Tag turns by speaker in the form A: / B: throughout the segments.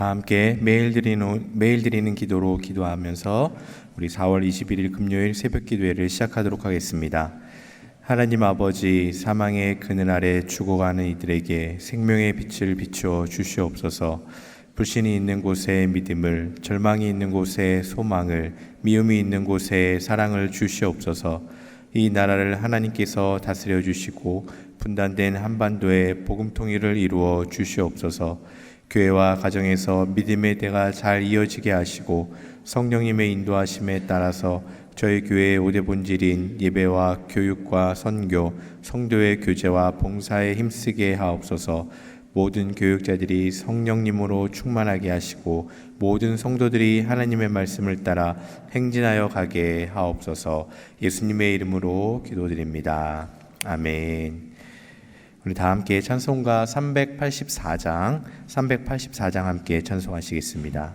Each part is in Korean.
A: 다 함께 매일 드리는 매일 드리는 기도로 기도하면서 우리 4월 21일 금요일 새벽 기도회를 시작하도록 하겠습니다. 하나님 아버지 사망의 그늘 아래 죽어가는 이들에게 생명의 빛을 비추어 주시옵소서. 불신이 있는 곳에 믿음을, 절망이 있는 곳에 소망을, 미움이 있는 곳에 사랑을 주시옵소서. 이 나라를 하나님께서 다스려 주시고 분단된 한반도에 복음 통일을 이루어 주시옵소서. 교회와 가정에서 믿음의 대가 잘 이어지게 하시고 성령님의 인도하심에 따라서 저희 교회의 오대 본질인 예배와 교육과 선교, 성도의 교제와 봉사에 힘쓰게 하옵소서. 모든 교육자들이 성령님으로 충만하게 하시고 모든 성도들이 하나님의 말씀을 따라 행진하여 가게 하옵소서. 예수님의 이름으로 기도드립니다. 아멘. 우리 다 함께 찬송가 384장, 384장 함께 찬송하시겠습니다.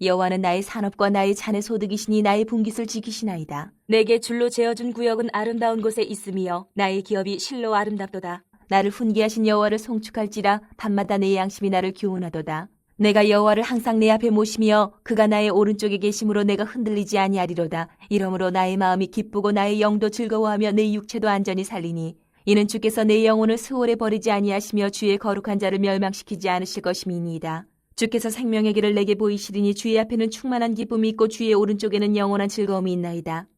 B: 여호와는 나의 산업과 나의 잔의 소득이시니 나의 분깃을 지키시나이다. 내게 줄로 재어준 구역은 아름다운 곳에 있으며 나의 기업이 실로 아름답도다. 나를 훈계하신 여호와를 송축할지라 밤마다 내 양심이 나를 교훈하도다. 내가 여호와를 항상 내 앞에 모시며 그가 나의 오른쪽에 계심으로 내가 흔들리지 아니하리로다. 이러므로 나의 마음이 기쁘고 나의 영도 즐거워하며 내 육체도 안전히 살리니 이는 주께서 내 영혼을 수월에 버리지 아니하시며 주의 거룩한 자를 멸망시키지 않으실 것임이니이다. 주께서 생명의 길을 내게 보이시리니 주의 앞에는 충만한 기쁨이 있고 주의 오른쪽에는 영원한 즐거움이 있나이다.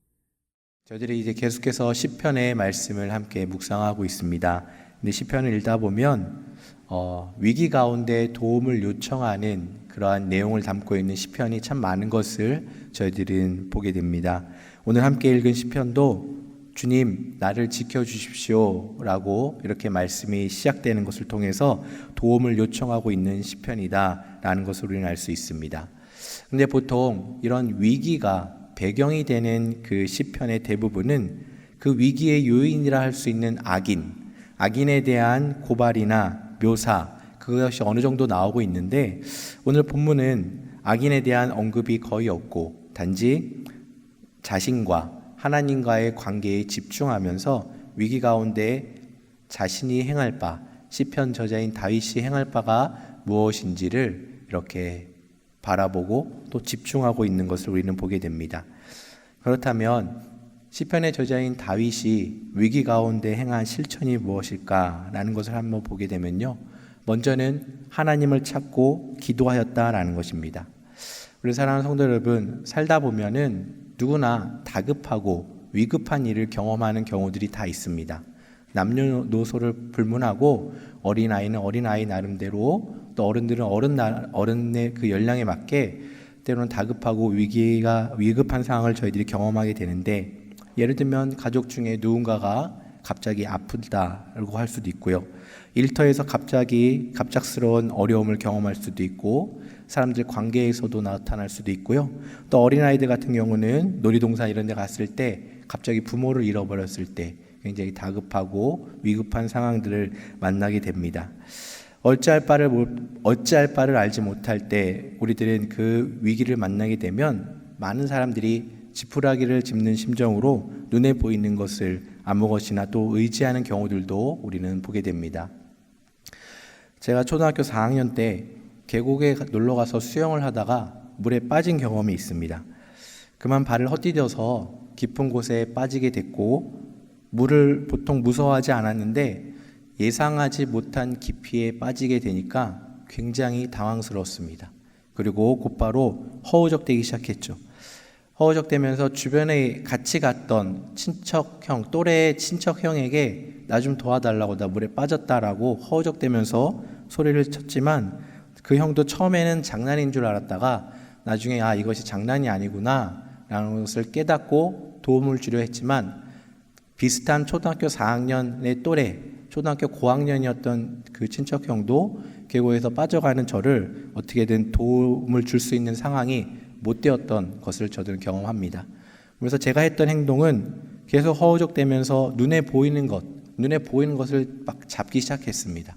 A: 저희들이 이제 계속해서 10편의 말씀을 함께 묵상하고 있습니다.
C: 근데 시편을 읽다 보면 어, 위기 가운데 도움을 요청하는 그러한 내용을 담고 있는 시편이 참 많은 것을 저희들은 보게 됩니다. 오늘 함께 읽은 시편도 주님 나를 지켜 주십시오 라고 이렇게 말씀이 시작되는 것을 통해서 도움을 요청하고 있는 시편이다 라는 것을 우리는 알 수 있습니다. 근데 보통 이런 위기가 배경이 되는 그 시편의 대부분은 그 위기의 요인이라 할 수 있는 악인, 악인에 대한 고발이나 묘사 그것이 어느 정도 나오고 있는데 오늘 본문은 악인에 대한 언급이 거의 없고 단지 자신과 하나님과의 관계에 집중하면서 위기 가운데 자신이 행할 바 시편 저자인 다윗이 행할 바가 무엇인지를 이렇게 바라보고 또 집중하고 있는 것을 우리는 보게 됩니다. 그렇다면 시편의 저자인 다윗이 위기 가운데 행한 실천이 무엇일까라는 것을 한번 보게 되면요. 먼저는 하나님을 찾고 기도하였다라는 것입니다. 우리 사랑하는 성도 여러분, 살다 보면은 누구나 다급하고 위급한 일을 경험하는 경우들이 다 있습니다. 남녀노소를 불문하고 어린아이는 어린아이 나름대로 또 어른들은 어른 나, 어른의 그 연령에 맞게 때로는 다급하고 위기가 위급한 상황을 저희들이 경험하게 되는데 예를 들면 가족 중에 누군가가 갑자기 아프다라고 할 수도 있고요. 일터에서 갑자기 갑작스러운 어려움을 경험할 수도 있고 사람들 관계에서도 나타날 수도 있고요. 또 어린아이들 같은 경우는 놀이동산 이런 데 갔을 때 갑자기 부모를 잃어버렸을 때 굉장히 다급하고 위급한 상황들을 만나게 됩니다. 어찌할 바를 못- 어찌할 바를 알지 못할 때 우리들은 그 위기를 만나게 되면 많은 사람들이 지푸라기를 짚는 심정으로 눈에 보이는 것을 아무것이나 또 의지하는 경우들도 우리는 보게 됩니다. 제가 초등학교 4학년 때 계곡에 가- 놀러 가서 수영을 하다가 물에 빠진 경험이 있습니다. 그만 발을 헛디뎌서 깊은 곳에 빠지게 됐고 물을 보통 무서워하지 않았는데 예상하지 못한 깊이에 빠지게 되니까 굉장히 당황스러웠습니다. 그리고 곧바로 허우적대기 시작했죠. 허우적대면서 주변에 같이 갔던 친척형, 또래의 친척형에게 나 좀 도와달라고 나 물에 빠졌다라고 허우적대면서 소리를 쳤지만 그 형도 처음에는 장난인 줄 알았다가 나중에 아 이것이 장난이 아니구나 라는 것을 깨닫고 도움을 주려 했지만 비슷한 초등학교 4학년의 또래, 초등학교 고학년이었던 그 친척형도 계곡에서 빠져가는 저를 어떻게든 도움을 줄 수 있는 상황이 못 되었던 것을 저들은 경험합니다. 그래서 제가 했던 행동은 계속 허우적대면서 눈에 보이는 것, 눈에 보이는 것을 막 잡기 시작했습니다.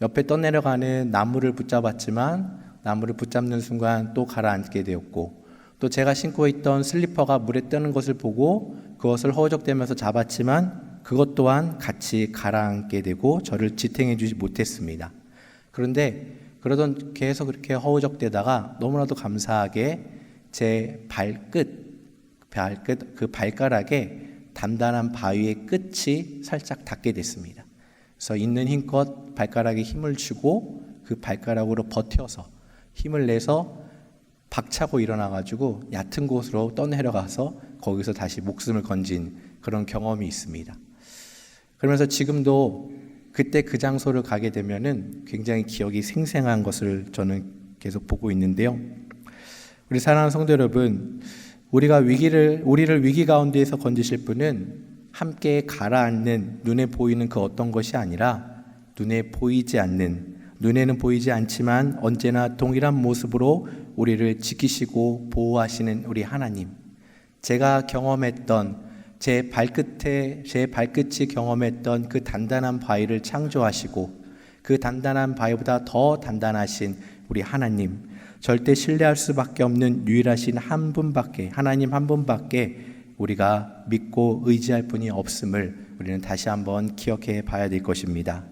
C: 옆에 떠내려가는 나무를 붙잡았지만 나무를 붙잡는 순간 또 가라앉게 되었고 또 제가 신고 있던 슬리퍼가 물에 뜨는 것을 보고 그것을 허우적대면서 잡았지만 그것 또한 같이 가라앉게 되고 저를 지탱해 주지 못했습니다. 그런데 그러던 계속 그렇게 허우적대다가 너무나도 감사하게 제 발끝, 발끝 그 발가락에 단단한 바위의 끝이 살짝 닿게 됐습니다. 그래서 있는 힘껏 발가락에 힘을 주고 그 발가락으로 버텨서 힘을 내서 박차고 일어나가지고 얕은 곳으로 떠내려가서 거기서 다시 목숨을 건진 그런 경험이 있습니다. 그러면서 지금도 그때 그 장소를 가게 되면은 굉장히 기억이 생생한 것을 저는 계속 보고 있는데요. 우리 사랑하는 성도 여러분, 우리가 위기를 우리를 위기 가운데에서 건지실 분은 함께 가라앉는 눈에 보이는 그 어떤 것이 아니라 눈에 보이지 않는 눈에는 보이지 않지만 언제나 동일한 모습으로 우리를 지키시고 보호하시는 우리 하나님. 제가 경험했던 제 발끝에 제 발끝이 경험했던 그 단단한 바위를 창조하시고 그 단단한 바위보다 더 단단하신 우리 하나님. 절대 신뢰할 수밖에 없는 유일하신 한 분밖에 하나님 한 분밖에 우리가 믿고 의지할 분이 없음을 우리는 다시 한번 기억해 봐야 될 것입니다.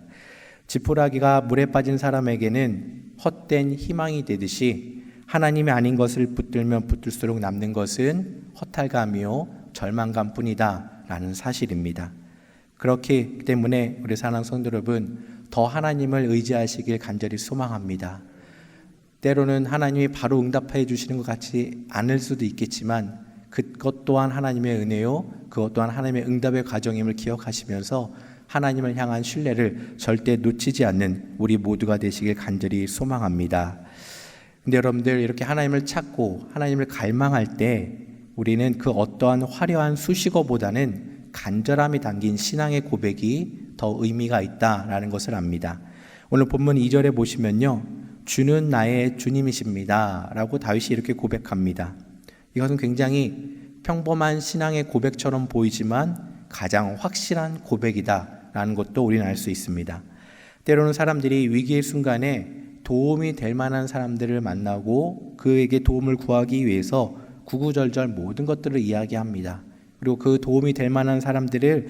C: 지푸라기가 물에 빠진 사람에게는 헛된 희망이 되듯이 하나님이 아닌 것을 붙들면 붙들수록 남는 것은 허탈감이요 절망감 뿐이다 라는 사실입니다. 그렇기 때문에 우리 사랑 성도 여러분 더 하나님을 의지하시길 간절히 소망합니다. 때로는 하나님이 바로 응답해 주시는 것 같지 않을 수도 있겠지만 그것 또한 하나님의 은혜요 그것 또한 하나님의 응답의 과정임을 기억하시면서 하나님을 향한 신뢰를 절대 놓치지 않는 우리 모두가 되시길 간절히 소망합니다. 근데 여러분들 이렇게 하나님을 찾고 하나님을 갈망할 때 우리는 그 어떠한 화려한 수식어보다는 간절함이 담긴 신앙의 고백이 더 의미가 있다라는 것을 압니다. 오늘 본문 2절에 보시면요. 주는 나의 주님이십니다. 라고 다윗이 이렇게 고백합니다. 이것은 굉장히 평범한 신앙의 고백처럼 보이지만 가장 확실한 고백이다라는 것도 우리는 알 수 있습니다. 때로는 사람들이 위기의 순간에 도움이 될 만한 사람들을 만나고 그에게 도움을 구하기 위해서 구구절절 모든 것들을 이야기합니다. 그리고 그 도움이 될 만한 사람들의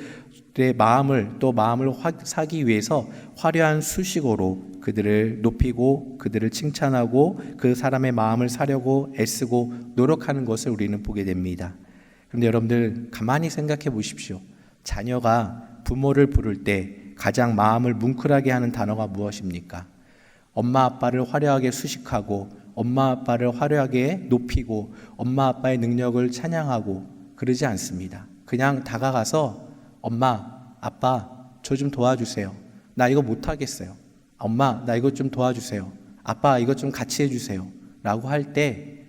C: 마음을 또 마음을 화, 사기 위해서 화려한 수식어로 그들을 높이고 그들을 칭찬하고 그 사람의 마음을 사려고 애쓰고 노력하는 것을 우리는 보게 됩니다. 그런데 여러분들 가만히 생각해 보십시오. 자녀가 부모를 부를 때 가장 마음을 뭉클하게 하는 단어가 무엇입니까? 엄마 아빠를 화려하게 수식하고 엄마 아빠를 화려하게 높이고 엄마 아빠의 능력을 찬양하고 그러지 않습니다. 그냥 다가가서 엄마 아빠 저 좀 도와주세요. 나 이거 못 하겠어요. 엄마 나 이것 좀 도와주세요. 아빠 이것 좀 같이 해주세요. 라고 할 때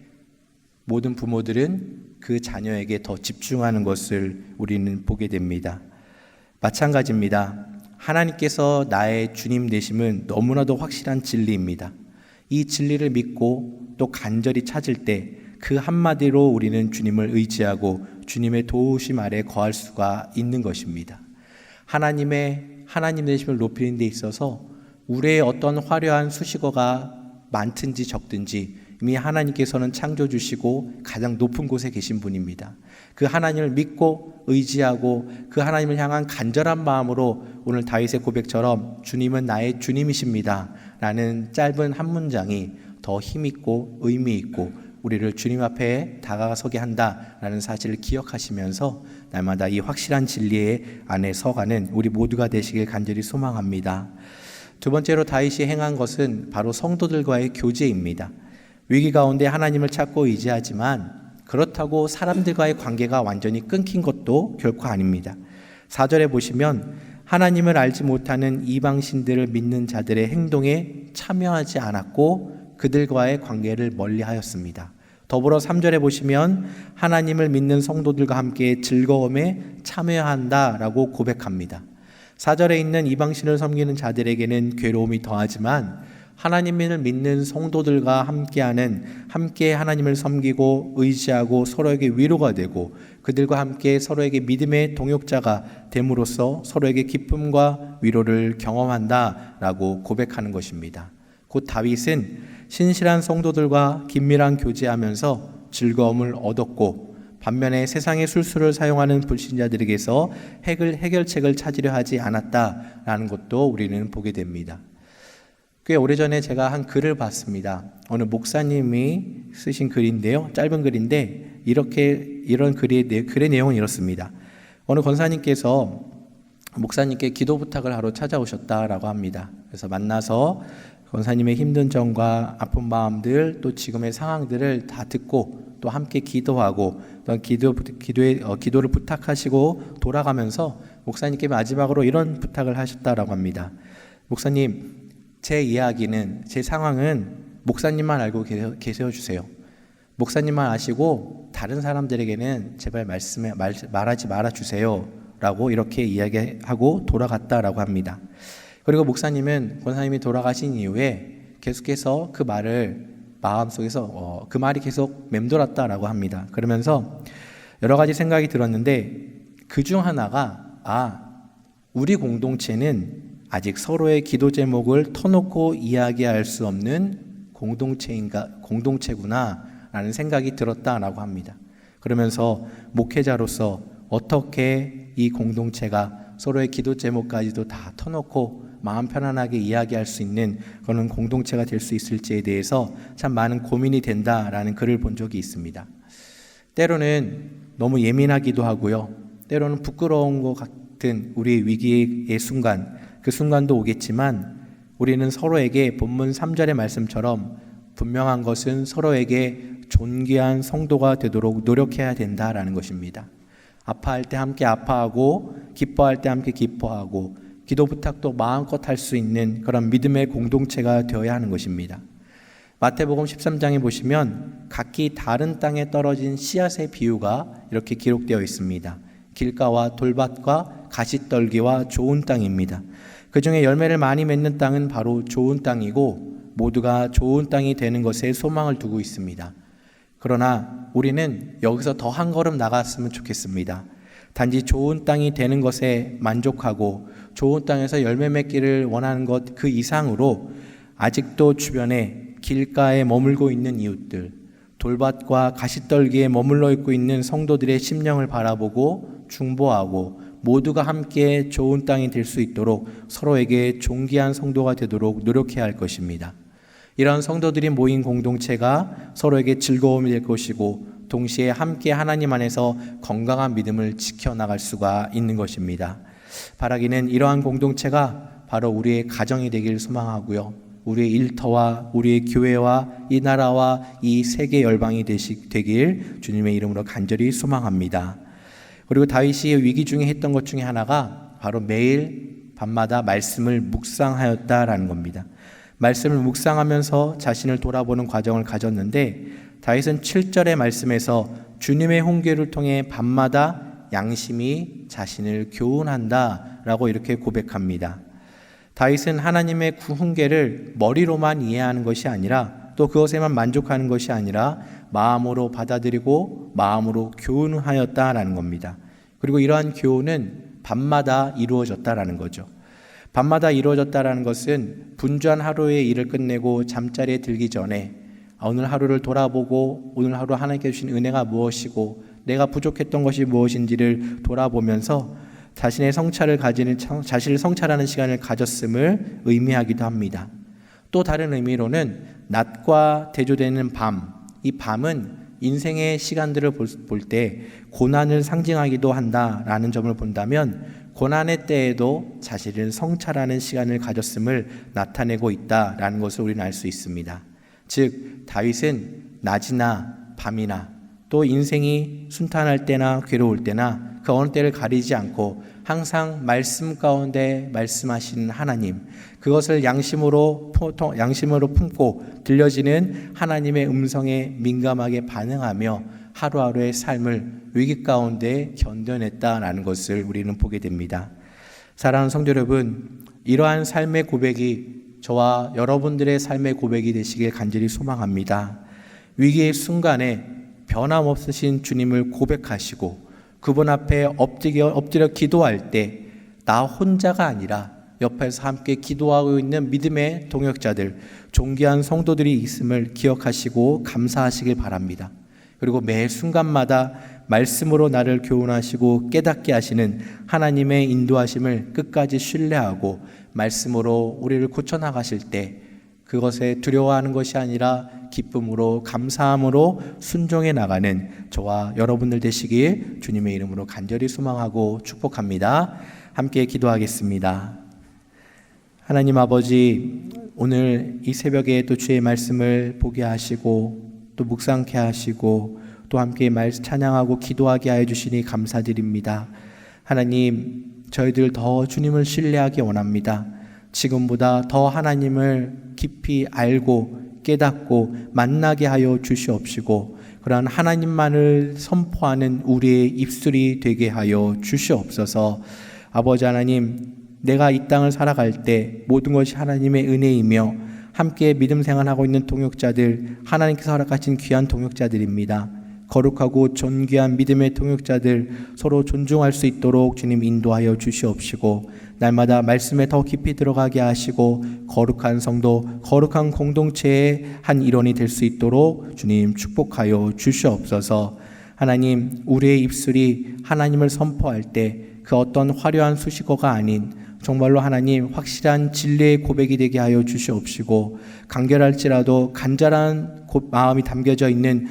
C: 모든 부모들은 그 자녀에게 더 집중하는 것을 우리는 보게 됩니다. 마찬가지입니다. 하나님께서 나의 주님 되심은 너무나도 확실한 진리입니다. 이 진리를 믿고 또 간절히 찾을 때 그 한마디로 우리는 주님을 의지하고 주님의 도우심 아래 거할 수가 있는 것입니다. 하나님의 하나님 되심을 높이는 데 있어서 우리의 어떤 화려한 수식어가 많든지 적든지 이미 하나님께서는 창조 주시고 가장 높은 곳에 계신 분입니다. 그 하나님을 믿고 의지하고 그 하나님을 향한 간절한 마음으로 오늘 다윗의 고백처럼 주님은 나의 주님이십니다. 라는 짧은 한 문장이 더 힘있고 의미 있고 우리를 주님 앞에 다가서게 한다라는 사실을 기억하시면서 날마다 이 확실한 진리의 안에 서가는 우리 모두가 되시길 간절히 소망합니다. 두 번째로 다윗이 행한 것은 바로 성도들과의 교제입니다. 위기 가운데 하나님을 찾고 의지하지만 그렇다고 사람들과의 관계가 완전히 끊긴 것도 결코 아닙니다. 4절에 보시면 하나님을 알지 못하는 이방신들을 믿는 자들의 행동에 참여하지 않았고 그들과의 관계를 멀리 하였습니다. 더불어 3절에 보시면 하나님을 믿는 성도들과 함께 즐거움에 참여한다 라고 고백합니다. 4절에 있는 이방신을 섬기는 자들에게는 괴로움이 더하지만 하나님을 믿는 성도들과 함께하는 함께 하나님을 섬기고 의지하고 서로에게 위로가 되고 그들과 함께 서로에게 믿음의 동역자가 됨으로써 서로에게 기쁨과 위로를 경험한다라고 고백하는 것입니다. 곧 다윗은 신실한 성도들과 긴밀한 교제하면서 즐거움을 얻었고 반면에 세상의 술수를 사용하는 불신자들에게서 해결책을 찾으려 하지 않았다라는 것도 우리는 보게 됩니다. 꽤 오래전에 제가 한 글을 봤습니다. 어느 목사님이 쓰신 글인데요. 짧은 글인데 이렇게 이런 글의 글의 내용은 이렇습니다. 어느 권사님께서 목사님께 기도 부탁을 하러 찾아오셨다라고 합니다. 그래서 만나서 권사님의 힘든 점과 아픈 마음들 또 지금의 상황들을 다 듣고 또 함께 기도하고 또 기도 기도에 어, 기도를 부탁하시고 돌아가면서 목사님께 마지막으로 이런 부탁을 하셨다라고 합니다. 목사님 제 이야기는 제 상황은 목사님만 알고 계세요 주세요. 목사님만 아시고 다른 사람들에게는 제발 말씀에 말, 말하지 말아 주세요라고 이렇게 이야기하고 돌아갔다라고 합니다. 그리고 목사님은 권사님이 돌아가신 이후에 계속해서 그 말을 마음속에서 어, 그 말이 계속 맴돌았다라고 합니다. 그러면서 여러 가지 생각이 들었는데 그 중 하나가 아 우리 공동체는 아직 서로의 기도 제목을 터놓고 이야기할 수 없는 공동체인가 공동체구나라는 생각이 들었다라고 합니다. 그러면서 목회자로서 어떻게 이 공동체가 서로의 기도 제목까지도 다 터놓고 마음 편안하게 이야기할 수 있는 그런 공동체가 될 수 있을지에 대해서 참 많은 고민이 된다라는 글을 본 적이 있습니다. 때로는 너무 예민하기도 하고요. 때로는 부끄러운 것 같은 우리의 위기의 순간, 그 순간도 오겠지만 우리는 서로에게 본문 3절의 말씀처럼 분명한 것은 서로에게 존귀한 성도가 되도록 노력해야 된다라는 것입니다. 아파할 때 함께 아파하고 기뻐할 때 함께 기뻐하고 기도 부탁도 마음껏 할 수 있는 그런 믿음의 공동체가 되어야 하는 것입니다. 마태복음 13장에 보시면 각기 다른 땅에 떨어진 씨앗의 비유가 이렇게 기록되어 있습니다. 길가와 돌밭과 가시떨기와 좋은 땅입니다. 그 중에 열매를 많이 맺는 땅은 바로 좋은 땅이고 모두가 좋은 땅이 되는 것에 소망을 두고 있습니다. 그러나 우리는 여기서 더 한 걸음 나갔으면 좋겠습니다. 단지 좋은 땅이 되는 것에 만족하고 좋은 땅에서 열매 맺기를 원하는 것 그 이상으로 아직도 주변에 길가에 머물고 있는 이웃들, 돌밭과 가시떨기에 머물러 있고 있는 성도들의 심령을 바라보고 중보하고 모두가 함께 좋은 땅이 될 수 있도록 서로에게 존귀한 성도가 되도록 노력해야 할 것입니다. 이런 성도들이 모인 공동체가 서로에게 즐거움이 될 것이고 동시에 함께 하나님 안에서 건강한 믿음을 지켜나갈 수가 있는 것입니다. 바라기는 이러한 공동체가 바로 우리의 가정이 되길 소망하고요. 우리의 일터와 우리의 교회와 이 나라와 이 세계 열방이 되시, 되길 주님의 이름으로 간절히 소망합니다. 그리고 다윗이 위기 중에 했던 것 중에 하나가 바로 매일 밤마다 말씀을 묵상하였다라는 겁니다. 말씀을 묵상하면서 자신을 돌아보는 과정을 가졌는데 다윗은 7절의 말씀에서 주님의 홍계를 통해 밤마다 양심이 자신을 교훈한다라고 이렇게 고백합니다. 다윗은 하나님의 구 훈계를 머리로만 이해하는 것이 아니라 또 그것에만 만족하는 것이 아니라 마음으로 받아들이고 마음으로 교훈하였다라는 겁니다. 그리고 이러한 교훈은 밤마다 이루어졌다라는 거죠. 밤마다 이루어졌다라는 것은 분주한 하루의 일을 끝내고 잠자리에 들기 전에 아, 오늘 하루를 돌아보고 오늘 하루 하나님께 주신 은혜가 무엇이고 내가 부족했던 것이 무엇인지를 돌아보면서 자신의 성찰을 가지는 자신을 성찰하는 시간을 가졌음을 의미하기도 합니다. 또 다른 의미로는 낮과 대조되는 밤, 이 밤은 인생의 시간들을 볼 때 고난을 상징하기도 한다라는 점을 본다면 고난의 때에도 자신을 성찰하는 시간을 가졌음을 나타내고 있다라는 것을 우리는 알 수 있습니다. 즉 다윗은 낮이나 밤이나 또 인생이 순탄할 때나 괴로울 때나 그 어느 때를 가리지 않고 항상 말씀 가운데 말씀하시는 하나님 그것을 양심으로 양심으로 품고 들려지는 하나님의 음성에 민감하게 반응하며 하루하루의 삶을 위기 가운데 견뎌냈다라는 것을 우리는 보게 됩니다. 사랑하는 성도 여러분, 이러한 삶의 고백이 저와 여러분들의 삶의 고백이 되시길 간절히 소망합니다. 위기의 순간에 변함없으신 주님을 고백하시고 그분 앞에 엎드려, 엎드려 기도할 때 나 혼자가 아니라 옆에서 함께 기도하고 있는 믿음의 동역자들, 존귀한 성도들이 있음을 기억하시고 감사하시길 바랍니다. 그리고 매 순간마다 말씀으로 나를 교훈하시고 깨닫게 하시는 하나님의 인도하심을 끝까지 신뢰하고 말씀으로 우리를 고쳐나가실 때 그것에 두려워하는 것이 아니라 기쁨으로 감사함으로 순종해 나가는 저와 여러분들 되시길 주님의 이름으로 간절히 소망하고 축복합니다. 함께 기도하겠습니다. 하나님 아버지 오늘 이 새벽에 또 주의 말씀을 보게 하시고 또 묵상케 하시고 또 함께 말 찬양하고 기도하게 하여 주시니 감사드립니다. 하나님 저희들 더 주님을 신뢰하기 원합니다. 지금보다 더 하나님을 깊이 알고 깨닫고 만나게 하여 주시옵시고 그러한 하나님만을 선포하는 우리의 입술이 되게 하여 주시옵소서. 아버지 하나님, 내가 이 땅을 살아갈 때 모든 것이 하나님의 은혜이며 함께 믿음 생활하고 있는 동역자들, 하나님께서 허락하신 귀한 동역자들입니다. 거룩하고 존귀한 믿음의 통역자들 서로 존중할 수 있도록 주님 인도하여 주시옵시고 날마다 말씀에 더 깊이 들어가게 하시고 거룩한 성도, 거룩한 공동체의 한 일원이 될 수 있도록 주님 축복하여 주시옵소서. 하나님, 우리의 입술이 하나님을 선포할 때 그 어떤 화려한 수식어가 아닌 정말로 하나님 확실한 진리의 고백이 되게 하여 주시옵시고 간결할지라도 간절한 마음이 담겨져 있는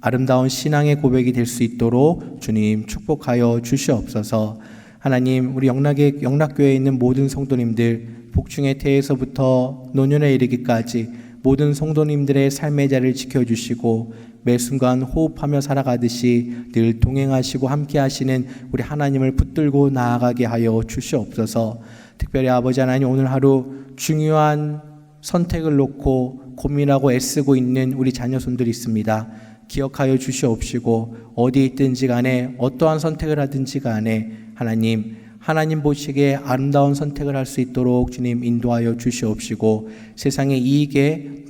C: 아름다운 신앙의 고백이 될 수 있도록 주님 축복하여 주시옵소서. 하나님, 우리 영락의 영락교회에 있는 모든 성도님들 복중의 태에서부터 노년에 이르기까지 모든 성도님들의 삶의 자리를 지켜주시고 매 순간 호흡하며 살아가듯이 늘 동행하시고 함께 하시는 우리 하나님을 붙들고 나아가게 하여 주시옵소서. 특별히 아버지 하나님 오늘 하루 중요한 선택을 놓고 고민하고 애쓰고 있는 우리 자녀 손들이 있습니다. 기억하여 주시옵시고 어디 있든지 간에 어떠한 선택을 하든지 간에 하나님 하나님 보시기에 아름다운 선택을 할 수 있도록 주님 인도하여 주시옵시고 세상의 이익에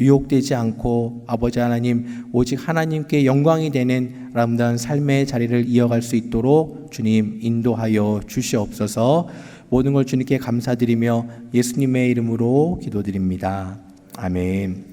C: 유혹되지 않고 아버지 하나님 오직 하나님께 영광이 되는 아름다운 삶의 자리를 이어갈 수 있도록 주님 인도하여 주시옵소서 모든 걸 주님께 감사드리며 예수님의 이름으로 기도드립니다. 아멘.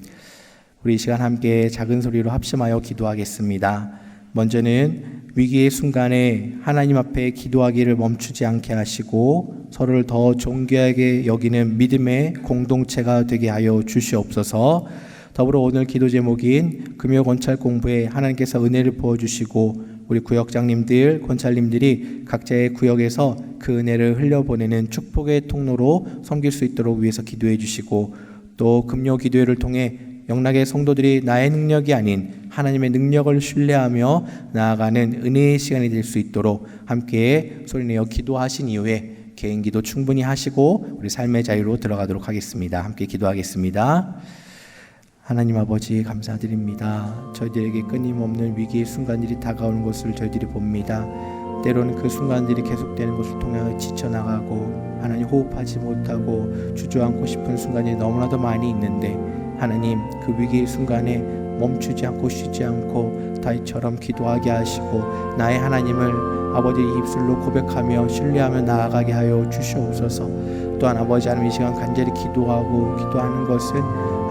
C: 우리 이 시간 함께 작은 소리로 합심하여 기도하겠습니다. 먼저는 위기의 순간에 하나님 앞에 기도하기를 멈추지 않게 하시고 서로를 더 존귀하게 여기는 믿음의 공동체가 되게 하여 주시옵소서. 더불어 오늘 기도 제목인 금요 권찰 공부에 하나님께서 은혜를 부어 주시고 우리 구역장님들, 권찰님들이 각자의 구역에서 그 은혜를 흘려보내는 축복의 통로로 섬길 수 있도록 위해서 기도해 주시고 또 금요 기도회를 통해 영락의 성도들이 나의 능력이 아닌 하나님의 능력을 신뢰하며 나아가는 은혜의 시간이 될 수 있도록 함께 소리내어 기도하신 이후에 개인 기도 충분히 하시고 우리 삶의 자유로 들어가도록 하겠습니다. 함께 기도하겠습니다. 하나님 아버지 감사드립니다. 저희들에게 끊임없는 위기의 순간들이 다가오는 것을 저희들이 봅니다. 때로는 그 순간들이 계속되는 것을 통해 지쳐나가고 하나님 호흡하지 못하고 주저앉고 싶은 순간이 너무나도 많이 있는데 하나님 그 위기의 순간에 멈추지 않고 쉬지 않고 다윗처럼 기도하게 하시고 나의 하나님을 아버지 입술로 고백하며 신뢰하며 나아가게 하여 주시옵소서. 또한 아버지 하나님 이 시간 간절히 기도하고 기도하는 것은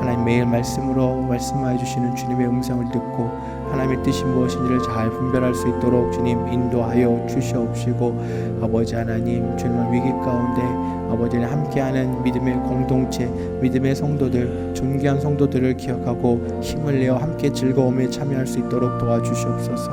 C: 하나님 매일 말씀으로 말씀하여 주시는 주님의 음성을 듣고 하나님의 뜻이 무엇인지를 잘 분별할 수 있도록 주님 인도하여 주시옵시고 아버지 하나님 주님의 위기 가운데 아버지는 함께하는 믿음의 공동체 믿음의 성도들 존귀한 성도들을 기억하고 힘을 내어 함께 즐거움에 참여할 수 있도록 도와주시옵소서.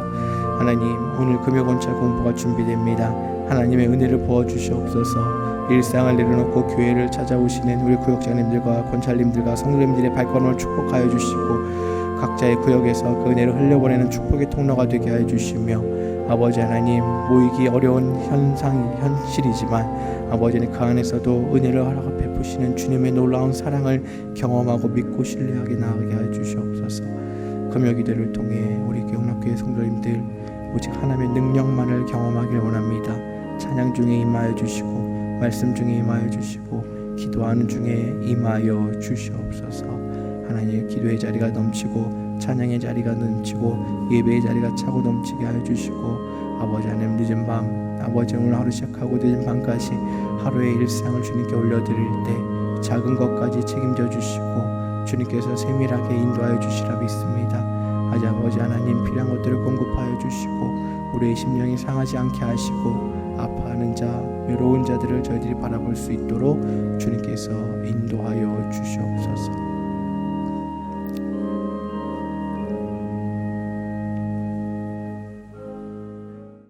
C: 하나님 오늘 금요건찰 공부가 준비됩니다. 하나님의 은혜를 부어 주시옵소서. 일상을 내려놓고 교회를 찾아오시는 우리 구역장님들과 권찰님들과 성도님들의 발걸음을 축복하여 주시고 각자의 구역에서 그 은혜를 흘려보내는 축복의 통로가 되게 하여 주시며 아버지 하나님 모이기 어려운 현상 현실이지만 아버지는 그 안에서도 은혜를 허락을 베푸시는 주님의 놀라운 사랑을 경험하고 믿고 신뢰하게 나아가게 하여 주시옵소서. 금요 기도를 통해 우리 경락교회 성도님들 오직 하나님의 능력만을 경험하길 원합니다. 찬양 중에 임하여 주시고 말씀 중에 임하여 주시고 기도하는 중에 임하여 주시옵소서. 하나님 기도의 자리가 넘치고 찬양의 자리가 넘치고 예배의 자리가 차고 넘치게 하여 주시고 아버지 하나님 늦은 밤 아버지 오늘 하루 시작하고 늦은 밤까지 하루의 일상을 주님께 올려드릴 때 작은 것까지 책임져 주시고 주님께서 세밀하게 인도하여 주시라 믿습니다. 아직 아버지 하나님 필요한 것들을 공급하여 주시고 우리의 심령이 상하지 않게 하시고 아파하는 자 외로운 자들을 저희들이 바라볼 수 있도록 주님께서 인도하여 주시옵소서.